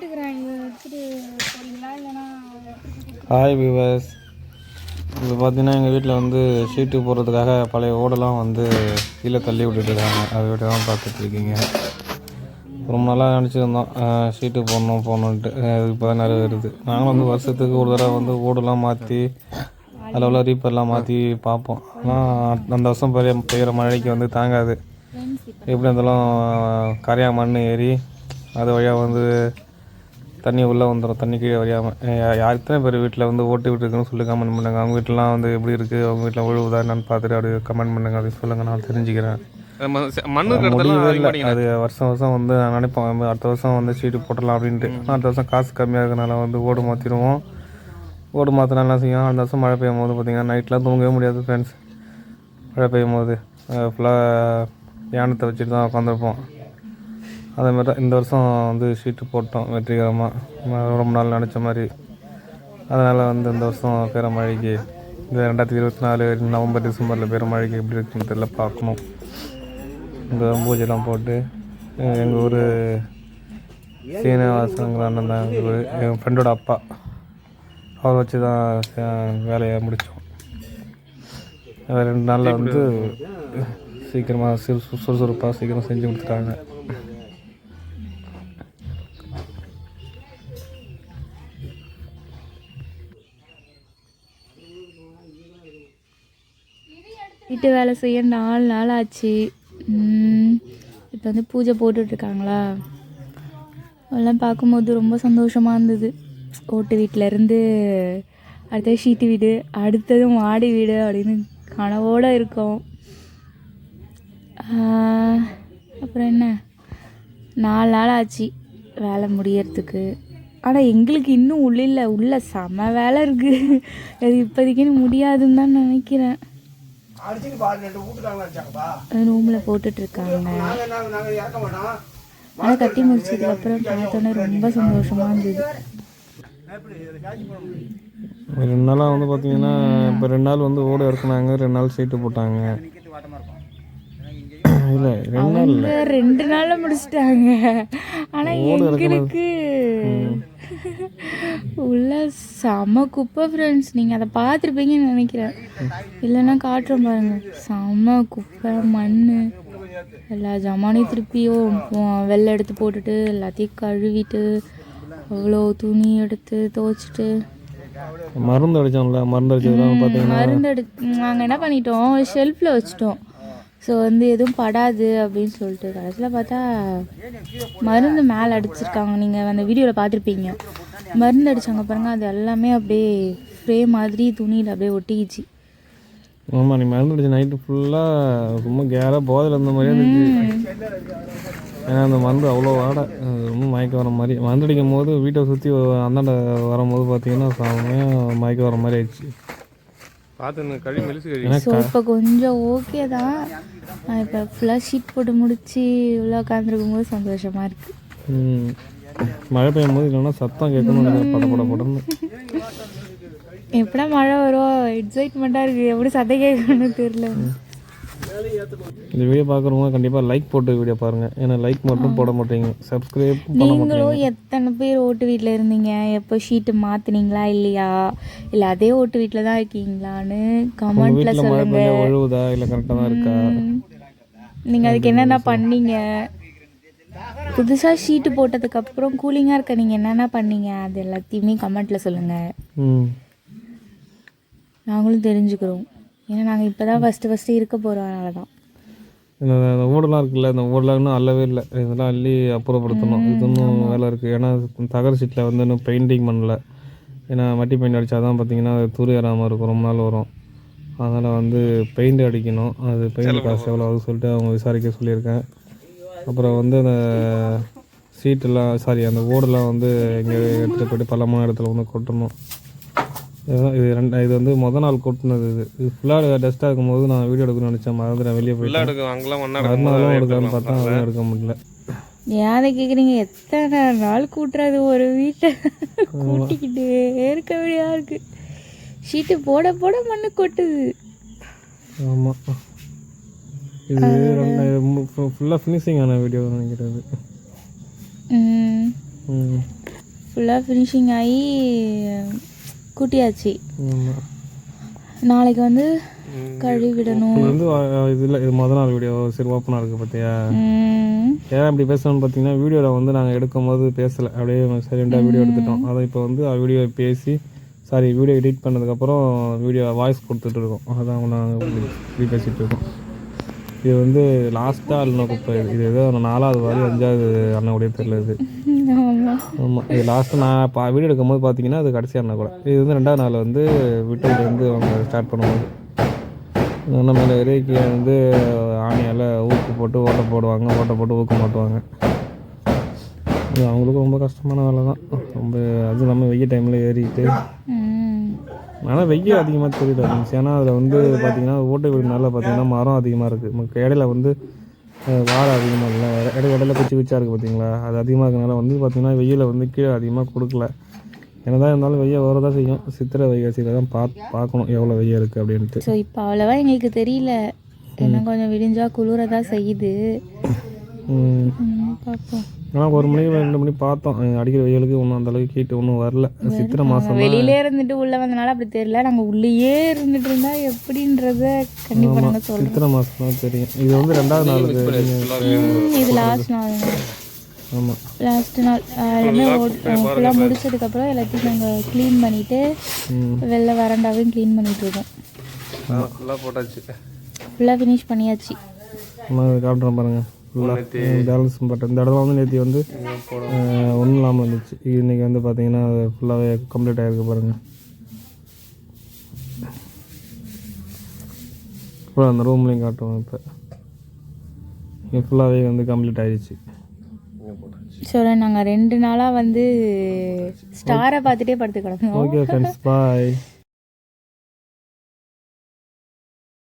வச்சுட்டு இல்லைன்னா hi viewers இது பார்த்தீங்கன்னா எங்கள் வீட்டில் வந்து ஷீட்டு போடுறதுக்காக பழைய ஓடெல்லாம் வந்து கீழே தள்ளி விட்டுட்டு இருக்காங்க. அதை விட்டு தான் பார்த்துட்டு இருக்கீங்க. ரொம்ப நாளாக நினச்சிருந்தோம். ஷீட்டு போடணும் போடணுன்ட்டு இப்போ தான் நிறைவேறுது. நாங்களும் வந்து வருஷத்துக்கு ஒரு தடவை வந்து ஓடெல்லாம் மாற்றி அதில் உள்ள ரீப்பர்லாம் மாற்றி பார்ப்போம். ஆனால் அந்த வருஷம் பெரிய பெய்கிற மழைக்கு வந்து தாங்காது. இப்போ. எப்படி இருந்தாலும் கரையா மண் ஏறி அது வழியாக வந்து தண்ணி உள்ளே வந்துடும் தண்ணி கீழே வரையாமல் யார் எத்தனை பேர் வீட்டில் வந்து ஓட்டு விட்டுருக்குன்னு சொல்லி கமெண்ட் பண்ணுங்கள் அவங்க வீட்டிலலாம் வந்து எப்படி இருக்குது அவங்க வீட்டில் விழுவுதா என்னன்னு பார்த்துட்டு அப்படியே கமெண்ட் பண்ணுங்கள் அப்படின்னு சொல்லுங்கள் நான் தெரிஞ்சுக்கிறேன். மண்ணு அது வருஷம் வருஷம் வந்து நான் நினைப்போம் அடுத்த வருஷம் வந்து சீட்டு போட்டலாம் அப்படின்ட்டு. அடுத்த வருஷம் காசு கம்மியாக இருக்கனால வந்து ஓடு மாற்றிடுவோம் ஓடு மாற்றினா என்ன செய்யும்? அந்த வருஷம் மழை பெய்யும் போது பார்த்தீங்கன்னா நைட்லாம் தூங்கவே முடியாது ஃப்ரெண்ட்ஸ் மழை பெய்யும் போது. ஃபுல்லாக யானத்தை வச்சுட்டு தான் உட்காந்துருப்போம். அதே மாதிரி தான் இந்த வருஷம் வந்து ஷீட்டு போட்டோம் வெற்றிகரமாக ரொம்ப நாள் நினச்ச மாதிரி. அதனால் வந்து இந்த வருஷம் பேரமழைக்கு இந்த ரெண்டாயிரத்தி இருபத்தி நாலு நவம்பர் டிசம்பரில் பேரமழைக்கு எப்படி இருக்குன்னு தெரியல பார்க்கணும். இந்த பூஜைலாம் போட்டு எங்கள் ஊர் சீனிவாசங்கிற அண்ணன் தான் எங்கள் ஊர். எங்கள் ஃப்ரெண்டோட அப்பா. அவர் வச்சு தான் வேலையை முடித்தோம் ரெண்டு நாளில் வந்து சீக்கிரமாக சுறுசுறுப்பாக சீக்கிரம் செஞ்சு கொடுத்துட்டாங்க. வீட்டு வேலை செய்ய நாலு நாள் ஆச்சு. இப்போ வந்து பூஜை போட்டுட்ருக்காங்களா? அதெல்லாம் பார்க்கும்போது ரொம்ப சந்தோஷமாக இருந்தது. ஓட்டு வீட்டிலேருந்து அடுத்தது ஷீட்டு வீடு அடுத்தது மாடி வீடு அப்படின்னு கனவோடு இருக்கோம். அப்புறம் என்ன? நாலு நாள் ஆச்சு வேலை முடியறதுக்கு. ஆனால் எங்களுக்கு இன்னும் உள்ள உள்ள செம வேலை இருக்குது அது இப்போதைக்குன்னு முடியாதுன்னு தான் நினைக்கிறேன். ரூமில் போட்டுட்ருக்காங்க. ஆனால் கட்டி முடிச்சதுக்கப்புறம் பார்த்தோன்னே ரொம்ப சந்தோஷமாக இருந்தது. ரெண்டு நாளாக வந்து பார்த்தீங்கன்னா இப்போ ரெண்டு நாள் வந்து ஓட இறக்குனாங்க ரெண்டு நாள் சீட்டு போட்டாங்க. இல்லை ரெண்டு நாள் ரெண்டு நாளில் முடிச்சிட்டாங்க. ஆனால் எங்களுக்கு உள்ள செம குப்பை ஃப்ரெண்ட்ஸ் நீங்கள் அதை பார்த்துருப்பீங்கன்னு நினைக்கிறேன். இல்லைன்னா காட்டுறோம் பாருங்க. செம குப்பை மண் எல்லா ஜாமானையும் திருப்பியும் வெளில எடுத்து போட்டுட்டு எல்லாத்தையும் கழுவிட்டு அவ்வளோ துணி எடுத்து துவைச்சிட்டு. மருந்து அடித்தோம்ல மருந்து பார்த்தீங்கன்னா மருந்து எடு நாங்கள் என்ன பண்ணிட்டோம்? ஷெல்ஃபில் வச்சுட்டோம். ஸோ வந்து எதுவும் படாது அப்படின்னு சொல்லிட்டு கடைசியில் பார்த்தா மருந்து மேலே அடிச்சிருக்காங்க. நீங்கள் அந்த வீடியோவில் பார்த்துருப்பீங்க. மருந்து அடிச்சாங்க பாருங்க. அது எல்லாமே அப்படியே ஸ்ப்ரே மாதிரி துணியில் அப்படியே ஒட்டிக்கிச்சு. ஆமாம் நீ மருந்து அடிச்ச நைட்டு ஃபுல்லாக ரொம்ப கேராக போதையில் இருந்த மாதிரியே இருந்துச்சு. ஏன்னா அந்த மருந்து அவ்வளோ வாடை. ரொம்ப மயக்கம் வர மாதிரி. மருந்து அடிக்கும் போது வீட்டை சுற்றி அந்தாண்ட வரும்போது பார்த்தீங்கன்னா செம்மையாக மயக்கம் வர மாதிரி ஆயிடுச்சு. பார்த்து கழி மெலிசு கழி ஏன்னா ஸோ இப்போ கொஞ்சம் ஓகே தான். நான் இப்போ ஃபுல்லாக ஷீட் போட்டு முடிச்சு உள்ள உட்காந்துருக்கும் போது சந்தோஷமாக இருக்குது ம். மழை பெய்யும் போது இல்லைன்னா சத்தம் கேட்கணும் நினைக்கிறேன். பட பட படன்னு. எப்படா மழை வரும் எக்ஸைட்மெண்ட்டாக இருக்குது எப்படி சத்தம் கேட்கணும்னு தெரியல. இந்த வீடியோ பார்க்குறவங்க கண்டிப்பாக லைக் போட்டு வீடியோ பாருங்கள் ஏன்னா லைக் மட்டும் போட மாட்டீங்க. சப்ஸ்கிரைப் நீங்களும் எத்தனை பேர் ஓட்டு வீட்டில் இருந்தீங்க? எப்போ ஷீட்டு மாத்துனீங்களா இல்லையா? இல்லை அதே ஓட்டு வீட்டில் தான் இருக்கீங்களான்னு கமெண்ட்ல சொல்லுங்க. ஒழுவுதா இல்லை கரெக்டாக தான் இருக்கா? நீங்கள் அதுக்கு என்னென்ன பண்ணீங்க? புதுசாக ஷீட்டு போட்டதுக்கப்புறம் கூலிங்காக இருக்க நீங்கள் என்னென்ன பண்ணீங்க? அது எல்லாத்தையுமே கமெண்ட்டில் சொல்லுங்கள் ம். நாங்களும் தெரிஞ்சுக்கிறோம். ஏன்னா நாங்கள் இப்போ தான் ஃபஸ்ட்டு ஃபஸ்ட்டு இருக்க போகிறோம் அதனால தான் இந்த இந்த ஓடெல்லாம் இருக்குல்ல இந்த ஓடெல்லாம் இன்னும் அல்லவே இல்லை. இதெல்லாம் அள்ளி அப்புறப்படுத்தணும். இது இன்னும் வேலை இருக்குது ஏன்னா தகர சீட்டில் வந்து இன்னும் பெயிண்டிங் பண்ணல. ஏன்னா மட்டி பெயிண்ட் அடித்தா தான் பார்த்தீங்கன்னா அது துரு ஏறாமல் இருக்கும். ரொம்ப நாள் வரும். அதனால் வந்து பெயிண்ட் அடிக்கணும். அது பெயிண்ட் காசு எவ்வளோ ஆகுது சொல்லிட்டு அவங்க விசாரிக்க சொல்லியிருக்கேன். அப்புறம் வந்து அந்த சீட்டெல்லாம் சாரி அந்த ஓடெல்லாம் வந்து இங்கே எடுத்துகிட்டு போயிட்டு பள்ளமான இடத்துல வந்து கொட்டணும். இதுதான் இது ரெண்டு இது வந்து முத நாள் கொட்டினது இது. இது ஃபுல்லாக டஸ்ட்டாக இருக்கும்போது நான் வீடியோ எடுக்கணும்னு நினச்சேன். மறந்துட்டேன் வெளியே போயிட்டு. எடுக்க அங்கெல்லாம் ஒன்றா மறுநாளும் எடுக்கலாம்னு பார்த்தா அதுவும் எடுக்க முடியல. ஏதை கேட்குறீங்க எத்தனை நாள் கூட்டுறது ஒரு வீட்டை? கூட்டிக்கிட்டே இருக்க வேண்டியா இருக்கு. ஷீட்டு போட போட மண்ணு கொட்டுது. ஆமாம் இது ஃபுல்லாக ஃபினிஷிங் ஆன வீடியோ நினைக்கிறது. ஃபுல்லாக ஃபினிஷிங் ஆகி கூட்டியாச்சு. நாளைக்கு வந்து கழுவி விடணும். இது வந்து அஹ், இது இல்லை இது மொதல் நாள் வீடியோ சரி ஓப்பனாக இருக்குது பார்த்தியா? ஏன் இப்படி பேசணும்னு பார்த்தீங்கன்னா வீடியோவில் வந்து நாங்கள் எடுக்கும்போது பேசலை. அப்படியே சைலண்டாக வீடியோ எடுத்துட்டோம். அதை இப்போ வந்து வீடியோ பேசி சாரி வீடியோ எடிட் பண்ணதுக்கப்புறம் வீடியோ வாய்ஸ் கொடுத்துட்டு இருக்கோம். அதான் நாங்கள் இப்படி பேசிகிட்டு இருக்கோம். இது வந்து லாஸ்ட்டாக அண்ணன் குப்பை. இது ஏதோ நாலாவது வாரி அஞ்சாவது அண்ணனுடைய தெரியல இது. ஆமா. ஆமாம் இது லாஸ்ட்டு நான் பா வீடியோ எடுக்கும்போது பார்த்தீங்கன்னா அது கடைசி அண்ணன் கூட. இது வந்து ரெண்டாவது நாள் வந்து விட்டதுலேருந்து அவங்க ஸ்டார்ட் பண்ணுவாங்க இன்னும் மேலே கீழே வந்து ஆணியால் ஊக்கு போட்டு ஓட்டை போடுவாங்க ஓட்டை போட்டு ஊக்க மாட்டுவாங்க. இது அவங்களுக்கும் ரொம்ப கஷ்டமான வேலை தான் ரொம்ப அது நம்ம வெய்ய டைமில் ஏறிட்டு ம், ஆனால் வெய்ய அதிகமாக தெரியல இருந்துச்சு ஏன்னா அதில் வந்து பார்த்தீங்கன்னா ஓட்டை வீடுனால பார்த்தீங்கன்னா மரம் அதிகமாக இருக்குது நமக்கு இடையில வந்து வாரம் அதிகமாக இல்லை. இடையில இடையில குச்சி குச்சியாக இருக்குது பார்த்தீங்களா அது அதிகமாக இருக்கனால வந்து பார்த்தீங்கன்னா வெயில வந்து கீழே அதிகமாக கொடுக்கல. என்னதான் இருந்தாலும் வெய்ய வரதான் செய்யும். சித்திரை வைகாசியில் தான் பார்த்து பார்க்கணும் எவ்வளோ வெய்ய இருக்குது அப்படின்ட்டு. ஸோ இப்போ அவ்வளோவா எங்களுக்கு தெரியல. என்ன கொஞ்சம் விடிஞ்சா குளிர தான் செய்யுது பார்ப்போம் ஆனால் ஒரு மணி ரெண்டு மணி பார்த்தோம். அடிக்கிற வெயிலுக்கு ஒன்றும் அந்த அளவுக்கு ஹீட் ஒன்றும் வரல. சித்திரை மாதம் வெளியிலே இருந்துட்டு உள்ள வந்தனால அப்படி தெரியல. நாங்க உள்ளேயே இருந்துட்டு இருந்தா எப்படின்றத கண்டிப்பா நாங்க சொல்றோம். சித்திரை மாதம் தான் தெரியும். இது வந்து ரெண்டாவது ம், இது லாஸ்ட் நாள். ஆமாம் லாஸ்ட் நாள். எல்லாமே ஃபுல்லாக முடிச்சதுக்கப்புறம் எல்லாத்தையும் நாங்கள் க்ளீன் பண்ணிட்டு ம். வெளில வரண்டாவையும் க்ளீன் பண்ணிட்டு இருக்கோம். ஃபுல்லாக போட்டாச்சு. ஃபுல்லாக ஃபினிஷ் பண்ணியாச்சு. நம்ம காட்டுறோம் பாருங்க. ஃபுல்லாக பேலன்ஸ் பட்டன் இந்த இடத்துல வந்து நேற்று வந்து ஒன்றும் இல்லாமல் இருந்துச்சு. இன்னைக்கு வந்து பார்த்தீங்கன்னா ஃபுல்லாகவே கம்ப்ளீட் ஆகிருக்கு பாருங்க. அப்புறம் அந்த ரூம்லேயும் காட்டுவோம் இப்போ. இங்கே ஃபுல்லாகவே வந்து கம்ப்ளீட் ஆயிடுச்சு. ஸோ நாங்கள் ரெண்டு நாளாக வந்து ஸ்டாரை பார்த்துட்டே படுத்து கிடந்தோம் ஓகே ஃப்ரெண்ட்ஸ் பாய்